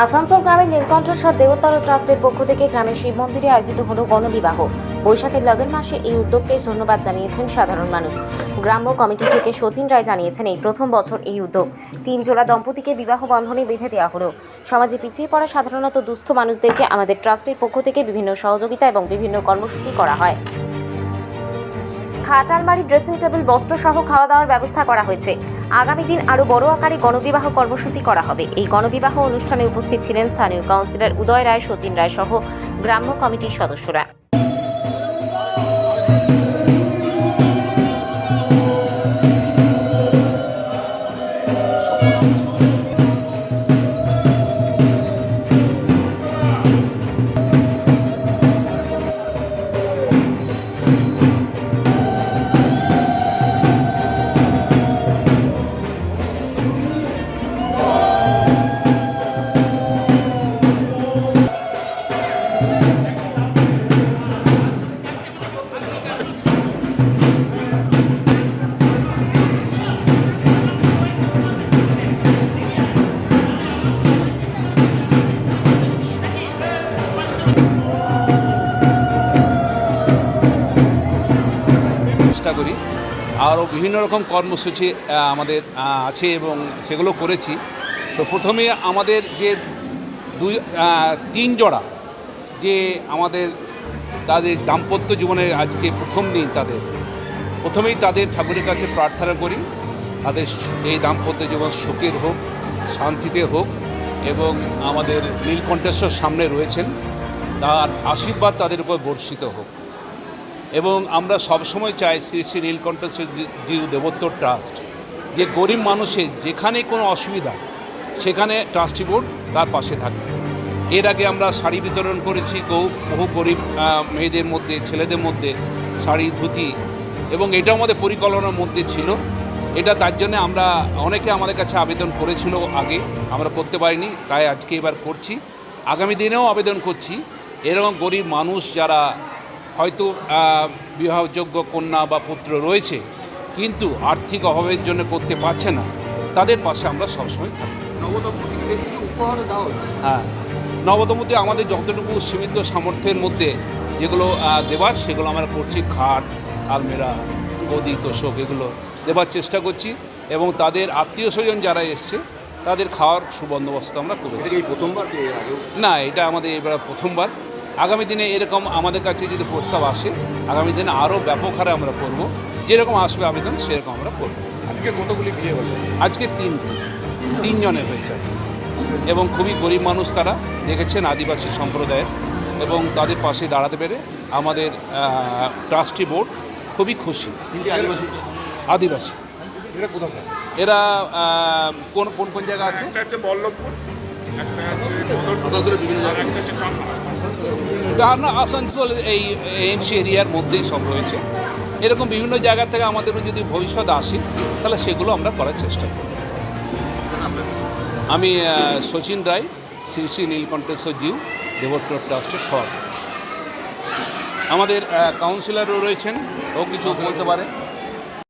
আসানসোল গ্রামের নীলকণ্ঠেশ্বর দেবোত্তর ট্রাস্টের পক্ষ থেকে গ্রামের শিব মন্দিরে আয়োজিত হল গণবিবাহ। বৈশাখের লগন মাসে এই উদ্যোগকে ধন্যবাদ জানিয়েছেন সাধারণ মানুষ। গ্রাম্য কমিটি থেকে সচিন রায় জানিয়েছেন এই প্রথম বছর এই উদ্যোগ। তিন জোড়া দম্পতিকে বিবাহ বন্ধনে বেঁধে দেওয়া হলো। সমাজে পিছিয়ে পড়া সাধারণত দুস্থ মানুষদেরকে আমাদের ট্রাস্টের পক্ষ থেকে বিভিন্ন সহযোগিতা এবং বিভিন্ন কর্মসূচি করা হয়। খাট আলমারি ড্রেসিং টেবিল বস্ত্র সহ খাওয়া দাওয়ার ব্যবস্থা করা হয়েছে। আগামী দিন আরও বড় আকারে গণবিবাহ কর্মসূচি করা হবে। এই গণবিবাহ অনুষ্ঠানে উপস্থিত ছিলেন স্থানীয় কাউন্সিলর উদয় রায়, সচিন রায় সহ গ্রাম্য কমিটির সদস্যরা। চেষ্টা করি। আরও বিভিন্ন রকম কর্মসূচি আমাদের আছে এবং সেগুলো করেছি। তো প্রথমে আমাদের যে দুই তিন জোড়া, যে আমাদের, তাদের দাম্পত্য জীবনের আজকে প্রথম দিন তাদের। প্রথমেই তাদের ঠাকুরের কাছে প্রার্থনা করি, তাদের এই দাম্পত্য জীবন সুখের হোক, শান্তিতে হোক এবং আমাদের নীলকণ্ঠেশ্বর সামনে রয়েছেন। তার আশীর্বাদ তাদের উপর বর্ষিত হোক। এবং আমরা সবসময় চাই শ্রী শ্রী নীলকণ্ঠেশ্বর জিউ দেবোত্তর ট্রাস্ট, যে গরিব মানুষের যেখানে কোনো অসুবিধা, সেখানে ট্রাস্টি বোর্ড তার পাশে থাকবে। এর আগে আমরা শাড়ি বিতরণ করেছি, বহু বহু গরিব মেয়েদের মধ্যে, ছেলেদের মধ্যে শাড়ি, ধুতি এবং এটা আমাদের পরিকল্পনার মধ্যে ছিল। এটা তার জন্য আমরা অনেকে আমাদের কাছে আবেদন করেছিল আগে, আমরা করতে পারিনি, তাই আজকে এবার করছি। আগামী দিনেও আবেদন করছি। এরকম গরিব মানুষ যারা হয়তো বিবাহযোগ্য কন্যা বা পুত্র রয়েছে কিন্তু আর্থিক অভাবের জন্য করতে পারছে না। তাদের পাশে আমরা সবসময় থাকি। হ্যাঁ নবদম্পতি আমাদের যতটুকু সীমিত সামর্থ্যের মধ্যে যেগুলো দেবার সেগুলো আমরা করছি। খাট আলমেরা গদি তোষক এগুলো দেবার চেষ্টা করছি এবং তাদের আত্মীয় স্বজন যারা এসছে তাদের খাওয়ার সুবন্দোবস্ত আমরা করেছি। প্রথমবার না এটা আমাদের এবার প্রথমবার। আগামী দিনে এরকম আমাদের কাছে যদি প্রস্তাব আসে আগামী দিনে আরও ব্যাপক হারে আমরা করব। যেরকম আসবে আবেদন সেরকম আমরা করব। আজকে কতগুলি বিয়ে হলো? আজকে তিন তিনজনের হয়েছে। এবং খুবই গরিব মানুষ তারা দেখেছেন আদিবাসী সম্প্রদায়ের। এবং তাদের পাশে দাঁড়াতে পেরে আমাদের ট্রাস্টি বোর্ড খুবই খুশি। আদিবাসী? আদিবাসী। এটা এরা কোন কোন কোন জায়গা আছে বল্লভপুর। না আসানসোল এই এমসি এরিয়ার মধ্যেই সব রয়েছে। এরকম বিভিন্ন জায়গা থেকে আমাদের যদি ভবিষ্যৎ আসে, তাহলে সেগুলো আমরা করার চেষ্টা করি আমি সচিন রায় শ্রী শ্রী নীলকণ্ঠেশ্বর জিউ দেবত্র ট্রাস্টের সভাপতি। আমাদের কাউন্সিলরও রয়েছেন, ও কিছু বলতে পারে?